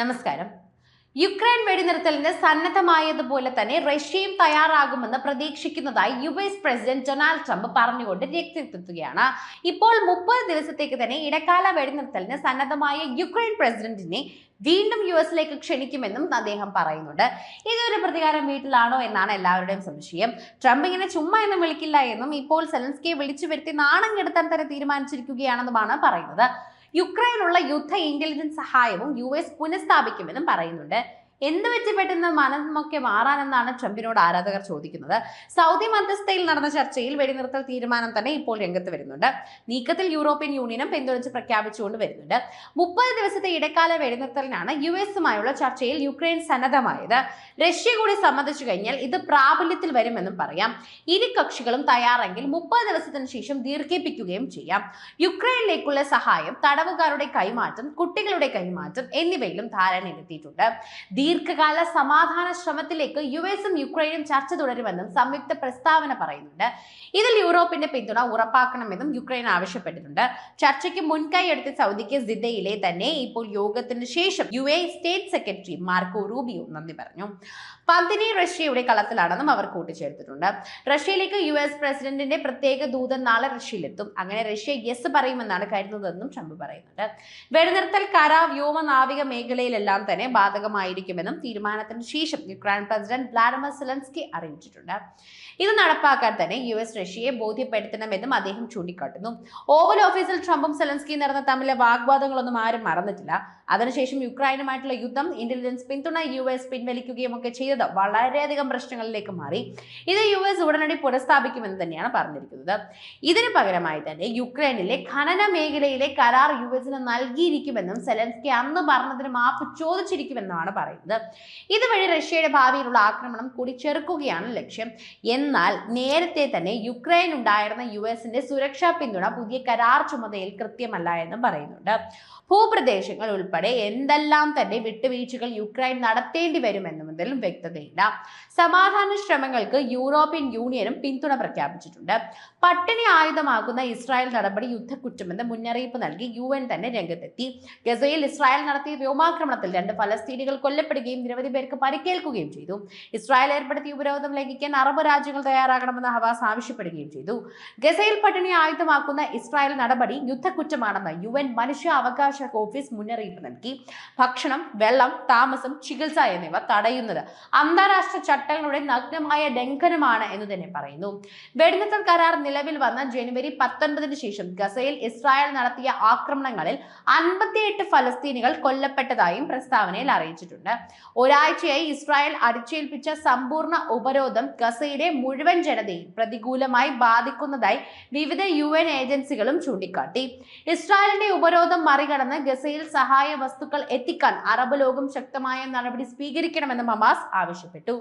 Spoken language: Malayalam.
നമസ്കാരം. യുക്രൈൻ വെടിനിർത്തലിന് സന്നദ്ധമായതുപോലെ തന്നെ റഷ്യയും തയ്യാറാകുമെന്ന് പ്രതീക്ഷിക്കുന്നതായി U S president Donald Trump പറഞ്ഞുകൊണ്ട് രക്തിയെത്തുകയാണ് ഇപ്പോൾ മുപ്പത് ദിവസത്തേക്ക് തന്നെ ഇടക്കാല വെടിനിർത്തലിന് സന്നദ്ധമായ യുക്രൈൻ പ്രസിഡന്റിനെ വീണ്ടും യു എസിലേക്ക് ക്ഷണിക്കുമെന്നും അദ്ദേഹം പറയുന്നുണ്ട്. ഇതൊരു പ്രതികാരം വീട്ടിലാണോ എന്നാണ് എല്ലാവരുടെയും സംശയം. ട്രംപ് ഇങ്ങനെ ചുമ്മാ എന്നും വിളിക്കില്ല എന്നും ഇപ്പോൾ സെലൻസ്കിയെ വിളിച്ചു വരുത്തി നാണം കെടുത്താൻ തന്നെ തീരുമാനിച്ചിരിക്കുകയാണെന്നുമാണ് പറയുന്നത്. യുക്രൈനുള്ള യുദ്ധ ഇന്റലിജൻസ് സഹായവും യു എസ് പുനഃസ്ഥാപിക്കുമെന്നും പറയുന്നുണ്ട്. എന്ത് വെച്ച് പെട്ടെന്ന് മനമൊക്കെ മാറാനെന്നാണ് ട്രംപിനോട് ആരാധകർ ചോദിക്കുന്നത്? സൗദി മധ്യസ്ഥയിൽ നടന്ന ചർച്ചയിൽ വെടിനിർത്തൽ തീരുമാനം തന്നെ ഇപ്പോൾ രംഗത്ത് വരുന്നുണ്ട്. നീക്കത്തിൽ യൂറോപ്യൻ യൂണിയനും പിന്തുണച്ച് പ്രഖ്യാപിച്ചുകൊണ്ട് വരുന്നുണ്ട്. മുപ്പത് ദിവസത്തെ ഇടക്കാല വെടിനിർത്തലിനാണ് യു എസുമായുള്ള ചർച്ചയിൽ യുക്രൈൻ സന്നദ്ധമായത്. റഷ്യ കൂടി സമ്മതിച്ചു കഴിഞ്ഞാൽ ഇത് പ്രാബല്യത്തിൽ വരുമെന്നും പറയാം. ഇരു കക്ഷികളും തയ്യാറെങ്കിൽ മുപ്പത് ദിവസത്തിന് ശേഷം ദീർഘിപ്പിക്കുകയും ചെയ്യാം. യുക്രൈനിലേക്കുള്ള സഹായം തടവുകാരുടെ കൈമാറ്റം കുട്ടികളുടെ കൈമാറ്റം എന്നിവയിലും ധാരണയിലെത്തിയിട്ടുണ്ട്. ദീർഘകാല സമാധാന ശ്രമത്തിലേക്ക് യു എസും യുക്രൈനും ചർച്ച തുടരുമെന്നും സംയുക്ത പ്രസ്താവന പറയുന്നുണ്ട്. ഇതിൽ യൂറോപ്പിന്റെ പിന്തുണ ഉറപ്പാക്കണമെന്നും യുക്രൈൻ ആവശ്യപ്പെട്ടിട്ടുണ്ട്. ചർച്ചയ്ക്ക് മുൻകൈ എടുത്ത് സൗദിക്ക് ജിദ്ദയിലെ തന്നെ ഇപ്പോൾ യോഗത്തിന് ശേഷം U A state secretary Marco Rubio നന്ദി പറഞ്ഞു. പന്തിനി റഷ്യയുടെ കളത്തിലാണെന്നും അവർ കൂട്ടിച്ചേർത്തിട്ടുണ്ട്. റഷ്യയിലേക്ക് യു എസ് പ്രസിഡന്റിന്റെ പ്രത്യേക ദൂതൻ നാളെ റഷ്യയിലെത്തും. അങ്ങനെ റഷ്യ യെസ് പറയുമെന്നാണ് കരുതുന്നതെന്നും ട്രംപ് പറയുന്നുണ്ട്. വെടിനിർത്തൽ കര വ്യോമ നാവിക മേഖലയിലെല്ലാം തന്നെ ബാധകമായിരിക്കുമെന്നും തീരുമാനത്തിന് ശേഷം യുക്രൈൻ പ്രസിഡന്റ് വ്ളാഡിമിർ സെലൻസ്കി അറിയിച്ചിട്ടുണ്ട്. ഇത് നടപ്പാക്കാൻ തന്നെ യു എസ് റഷ്യയെ ബോധ്യപ്പെടുത്തണമെന്നും അദ്ദേഹം ചൂണ്ടിക്കാട്ടുന്നു. ഓവൽ ഓഫീസിൽ ട്രംപും സെലൻസ്കിയും നടന്ന തമ്മിലെ വാഗ്വാദങ്ങളൊന്നും ആരും മറന്നിട്ടില്ല. അതിനുശേഷം യുക്രൈനുമായിട്ടുള്ള യുദ്ധം ഇന്റലിജൻസ് പിന്തുണ യു എസ് പിൻവലിക്കുകയും ഒക്കെ ചെയ്തത് വളരെയധികം പ്രശ്നങ്ങളിലേക്ക് മാറി. ഇത് യു എസ് ഉടനടി പുനഃസ്ഥാപിക്കുമെന്ന് തന്നെയാണ് പറഞ്ഞിരിക്കുന്നത്. ഇതിന് പകരമായി തന്നെ യുക്രൈനിലെ ഖനന മേഖലയിലെ കരാർ യു എസിന് നൽകിയിരിക്കുമെന്നും സെലൻസ്കി അന്ന് പറഞ്ഞതിന് മാപ്പ് ചോദിച്ചിരിക്കുമെന്നാണ് പറയുന്നത്. ഇതുവഴി റഷ്യയുടെ ഭാവിയിലുള്ള ആക്രമണം കൂടി ചെറുക്കുകയാണ് ലക്ഷ്യം. എന്നാൽ നേരത്തെ തന്നെ യുക്രൈൻ ഉണ്ടായിരുന്ന യു എസിന്റെ സുരക്ഷാ പിന്തുണ പുതിയ കരാർ ചുമതലയിൽ കൃത്യമല്ല എന്നും പറയുന്നുണ്ട്. ഭൂപ്രദേശങ്ങൾ ഉൾപ്പെടെ എന്തെല്ലാം തന്നെ വിട്ടുവീഴ്ചകൾ യുക്രൈൻ നടത്തേണ്ടി വരുമെന്നതിലും വ്യക്തതയില്ല. സമാധാന ശ്രമങ്ങൾക്ക് യൂറോപ്യൻ യൂണിയനും പിന്തുണ പ്രഖ്യാപിച്ചിട്ടുണ്ട്. പട്ടിണി ആയുധമാകുന്ന ഇസ്രായേൽ നടപടി യുദ്ധക്കുറ്റമെന്ന് മുന്നറിയിപ്പ് നൽകി യു തന്നെ രംഗത്തെത്തി. ഗസയിൽ ഇസ്രായേൽ നടത്തിയ വ്യോമാക്രമണത്തിൽ രണ്ട് ഫലസ്തീനികൾ കൊല്ലപ്പെടുകയും നിരവധി പേർക്ക് പരിക്കേൽക്കുകയും ചെയ്തു. ഇസ്രായേൽ ഏർപ്പെടുത്തിയ ഉപരോധം ലംഘിക്കാൻ അറബ് രാജ്യങ്ങൾ തയ്യാറാകണമെന്ന് ഹവാസ് ആവശ്യപ്പെടുകയും ചെയ്തു. ഗസയിൽ പട്ടിണി ആയുധമാക്കുന്ന ഇസ്രായേൽ നടപടി യുദ്ധക്കുറ്റമാണെന്ന് യു എൻ മനുഷ്യാവകാശ ഓഫീസ് മുന്നറിയിപ്പ് നൽകി. ഭക്ഷണം വെള്ളം താമസം ചികിത്സ എന്നിവ തടയുന്നത് അന്താരാഷ്ട്ര ചട്ടങ്ങളുടെ നഗ്നമായ ലംഘനമാണ് എന്ന് തന്നെ പറയുന്നു. വെടിനിർത്തൽ കരാർ നിലവിൽ വന്ന ജനുവരി പത്തൊൻപതിന് ശേഷം ഗസയിൽ ഇസ്രായേൽ നടത്തിയ ആക്രമണങ്ങളിൽ അൻപത്തിയെട്ട് ഫലസ്തീനികൾ കൊല്ലപ്പെട്ടതായും പ്രസ്താവനയിൽ അറിയിച്ചിട്ടുണ്ട്. ഒരാഴ്ചയായി ഇസ്രായേൽ അടിച്ചേൽപ്പിച്ച സമ്പൂർണ ഉപരോധം ഗസയിലെ മുഴുവൻ ജനതയും പ്രതികൂലമായി ബാധിക്കുന്നതായി വിവിധ യു എൻ ഏജൻസികളും ചൂണ്ടിക്കാട്ടി. ഇസ്രായേലിന്റെ ഉപരോധം മറികടന്ന് ഗസയിൽ സഹായ വസ്തുക്കൾ എത്തിക്കാൻ അറബ് ലോകം ശക്തമായ നടപടി സ്വീകരിക്കണമെന്ന് ഹമാസ് ആവശ്യപ്പെട്ടു.